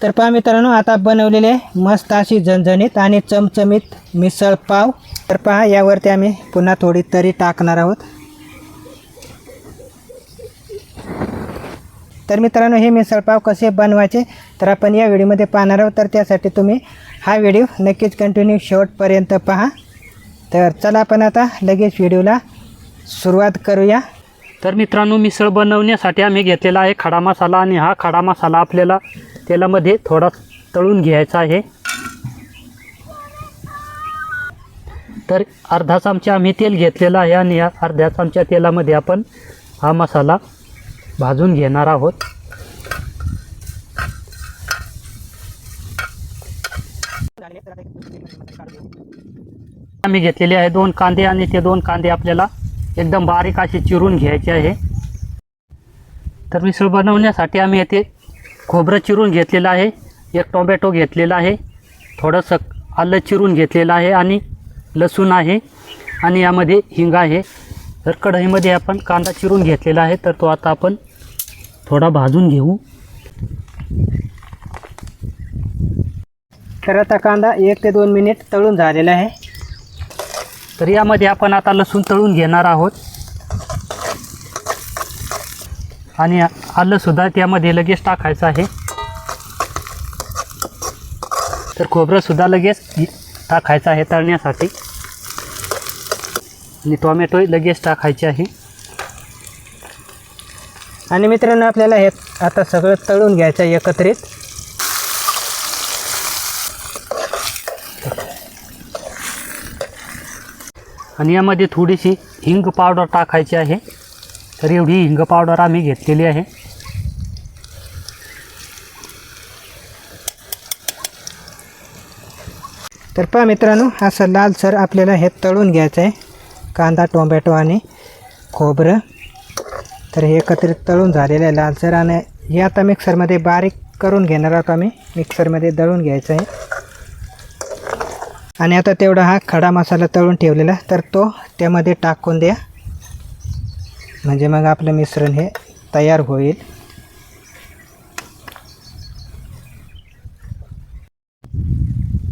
तर पहा मित्रांनो आता बनवलेले मस्त अशी झणझणीत आणि चमचमीत मिसळ पाव. तर पहा यावरती आम्ही पुन्हा थोडी तरी टाकणार आहोत. तर मित्रांनो हे मिसळपाव कसे बनवायचे तर आपण या व्हिडिओमध्ये पाहणार आहोत. तर त्यासाठी तुम्ही हा व्हिडिओ नक्कीच कंटिन्यू शेवटपर्यंत पहा. तर चला आपण आता लगेच व्हिडिओला सुरुवात करूया. तर मित्रांनो मिसळ बनवण्यासाठी आम्ही घेतलेला आहे खडा मसाला आणि हा खडा मसाला आपल्याला तेलामध्ये थोडा तळून घ्यायचा आहे. तर अर्धा चमचा आम्ही तेल घेतलेला आहे आणि या अर्ध्या चमच्या तेलामध्ये आपण हा मसाला भाजून घेणार आहोत. आम्ही घेतलेले आहे दोन कांदे आणि ते दोन कांदे आपल्याला एकदम बारीक असे चिरून घ्यायचे आहे. तर मिसळ बनवण्यासाठी आम्ही येथे खोबरं चिरून घेतलेलं आहे एक टोमॅटो घेतलेला आहे थोडंसं आलं चिरून घेतलेलं आहे आणि लसूण आहे आणि यामध्ये हिंग आहे. तर कढईमध्ये आपण कांदा चिरून घेतलेला आहे तर तो आता आपण थोडा भाजून घेऊ. तर आता कांदा एक ते दोन मिनिट तळून झालेला आहे. तर यामध्ये आपण आता लसूण तळून घेणार आहोत. आणि आलंसुद्धा त्यामध्ये लगेच टाकायचं आहे. तर खोबरंसुद्धा लगेच टाकायचं आहे तळण्यासाठी. आणि टोमॅटो लगेच टाकायचे आहे. आणि मित्रांनो आपल्याला हे आता सगळं तळून घ्यायचं आहे एकत्रित. आणि यामध्ये थोडीशी हिंग पावडर टाकायची आहे. तर एवढी हिंग पावडर आम्ही घेतलेली आहे. तर पहा मित्रांनो असं लालसर आपल्याला हे तळून घ्यायचं आहे. कांदा टोमॅटो आणि खोबरं. तर हे एकत्रित तळून झालेलं आहे लालसर आणि हे आता मिक्सरमध्ये बारीक करून घेणार आहोत आम्ही. मिक्सरमध्ये दळून घ्यायचं आहे. आणि आता तेवढा हा खडा मसाला तळून ठेवलेला. तर तो त्यामध्ये टाकून द्या. म्हणजे मग आपलं मिश्रण हे तयार होईल.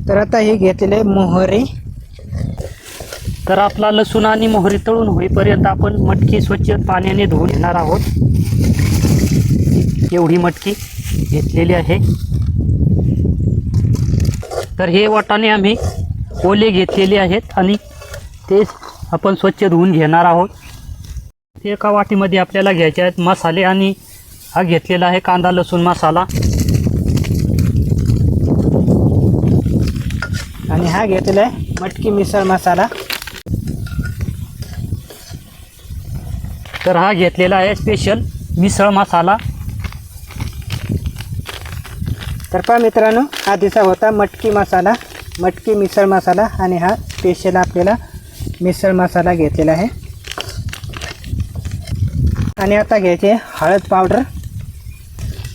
तर आता हे घेतलेले मोहरी. तर आपला लसूण आणि मोहरी तळून होईपर्यंत आपण मटकी स्वच्छ पाण्याने धुवून घेणार आहोत. एवढी मटकी घेतलेली आहे. तर हे वाटाने आम्ही ओले घेतलेले आहेत आणि ते आपण स्वच्छ धुवून घेणार आहोत. ते एका वाटीमध्ये आपल्याला घ्यायचे आहेत मसाले आणि हा घेतलेला आहे कांदा लसूण मसाला. आणि हा घेतलेला आहे मटकी मिसळ मसाला. तर हा घेतलेला आहे स्पेशल मिसळ मसाला. तर पहा मित्रांनो हा दिसा होता मटकी मसाला. मटकी मिसळ मसाला आणि हा स्पेशल आपल्याला मिसळ मसाला घेतलेला आहे. आणि आता घ्यायचे हळद पावडर.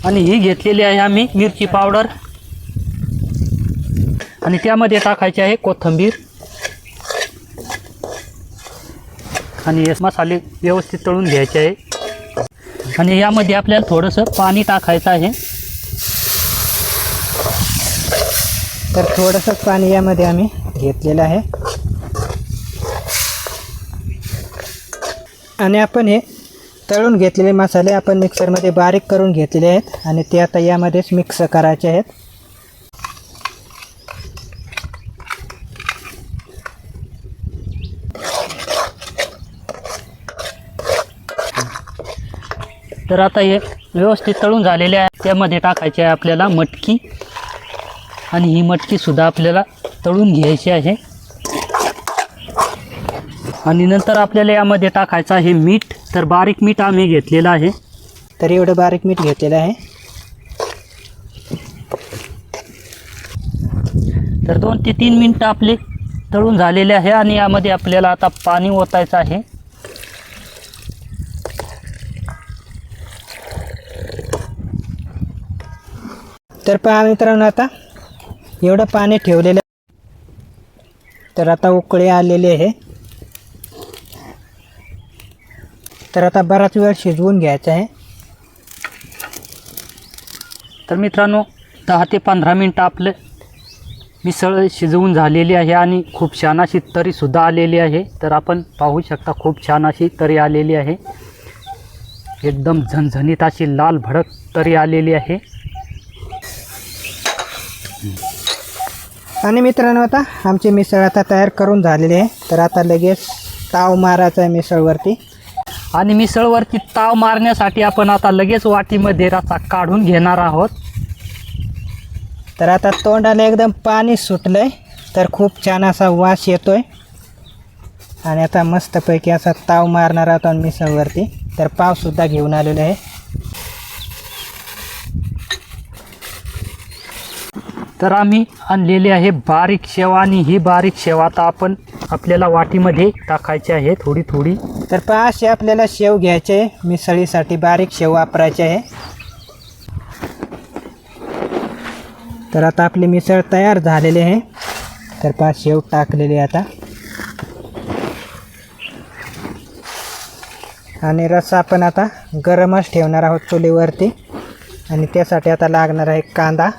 आणि ही घेतलेली आहे आम्ही मिरची पावडर. आणि त्यामध्ये टाकायची आहे कोथिंबीर. आणि हे मसाले व्यवस्थित तळून घ्यायचे आहे. आणि यामध्ये आपल्याला थोडंसं पाणी टाकायचं आहे. तर थोडंसं पाणी यामध्ये आम्ही घेतलेलं आहे. आणि आपण हे तळून घेतलेले मसाले आपण मिक्सरमध्ये बारीक करून घेतलेले आहेत आणि ते आता यामध्येच मिक्स करायचे आहेत. तर आता हे व्यवस्थित तळून झालेले आहे. त्यामध्ये टाकायचे आहे आपल्याला मटकी. आणि ही मटकीसुद्धा आपल्याला तळून घ्यायची आहे. आणि नंतर आपल्याला यामध्ये टाकायचं आहे मीठ. तर बारीक मीठ आम्ही घेतलेलं आहे. तर एवढं बारीक मीठ घेतलेलं आहे. तर दोन ते तीन मिनटं आपले तळून झालेले आहे आणि यामध्ये आपल्याला आता पाणी ओतायचं आहे. तर पहा मित्रांनो आता एवढं पाणी ठेवलेलं तर आता उकळे आलेले आहे. तर आता बराच वेळ शिजवून घ्यायचं आहे. तर मित्रांनो दहा ते पंधरा मिनटं आपलं मिसळ शिजवून झालेली आहे आणि खूप छान अशी तरीसुद्धा आलेली आहे. तर आपण पाहू शकता खूप छान अशी तरी आलेली आहे. एकदम झणझणीत अशी लाल भडक तरी आलेली आहे. आणि मित्रांनो आता आमची मिसळ आता तयार करून झालेली आहे. तर आता लगेच ताव मारायचा आहे मिसळवरती. आणि मिसळवरती ताव मारण्यासाठी आपण आता लगेच वाटीमध्ये रसा काढून घेणार आहोत. तर आता तोंडाला एकदम पाणी सुटलं आहे तर खूप छान असा वास येतो आहे आणि आता मस्तपैकी असा ताव मारणार आहोत मिसळवरती. तर पावसुद्धा घेऊन आलेलो आहे. तर आम्ही आणलेली आहे बारीक शेवा आणि ही बारीक शेव आता आपण आपल्याला वाटीमध्ये टाकायची आहे थोडी थोडी. तर पहा असे आपल्याला शेव घ्यायचे आहे. मिसळीसाठी बारीक शेव वापरायचे आहे. तर आता आपली मिसळ तयार झालेली आहे. तर पहा शेव टाकलेली आहे आता. आणि रस्सा आपण आता गरमच ठेवणार आहोत चुलीवरती. आणि त्यासाठी आता लागणार आहे कांदा.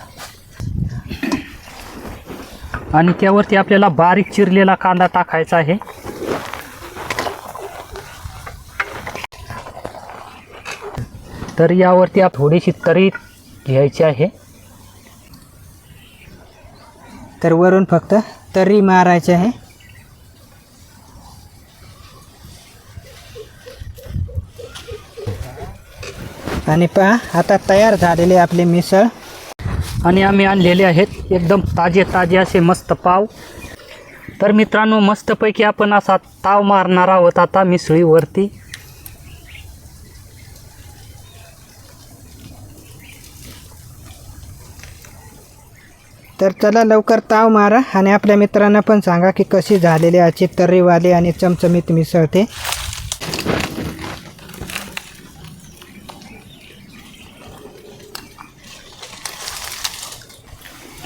आणि त्यावरती आपल्याला बारीक चिरलेला कांदा टाकायचा आहे. तर यावरती आप थोडीशी तरी घ्यायची आहे. तर वरून फक्त तर्री मारायची आहे. आणि पहा आता तयार झालेली आपली मिसळ. आणि आम्ही आणलेले आहेत. एकदम ताजे ताजे असे मस्त पाव. तर मित्रांनो मस्तपैकी आपण असा ताव मारणार आहोत आता मिसळीवरती. तर चला लवकर ताव मारा आणि आपल्या मित्रांना पण सांगा की कशी झालेली आजची तर्रीवाली आणि चमचमीत मिसळते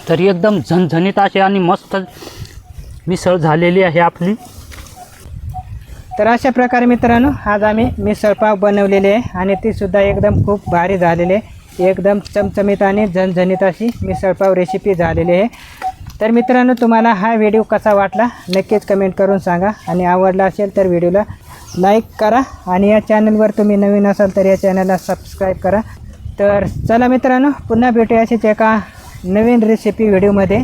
तरी एकदम झणझणीत असे आणि मस्त मिसळ झालेली आहे आपली. तर अशा प्रकारे मित्रांनो आज आम्ही मिसळपाव बनवलेले आहे आणि ती सुद्धा एकदम खूप भारी झालेली आहे. एकदम चमचमीत आणि झणझणीत अशी मिसळपाव रेसिपी झालेली आहे. तर मित्रांनो तुम्हाला हा व्हिडिओ कसा वाटला नक्कीच कमेंट करून सांगा आणि आवडला असेल तर व्हिडिओला लाईक करा आणि या चॅनलवर तुम्ही नवीन असाल तर या चॅनलला सबस्क्राईब करा. तर चला मित्रांनो पुन्हा भेटूया असेच एका नवीन रेसिपी व्हिडिओमध्ये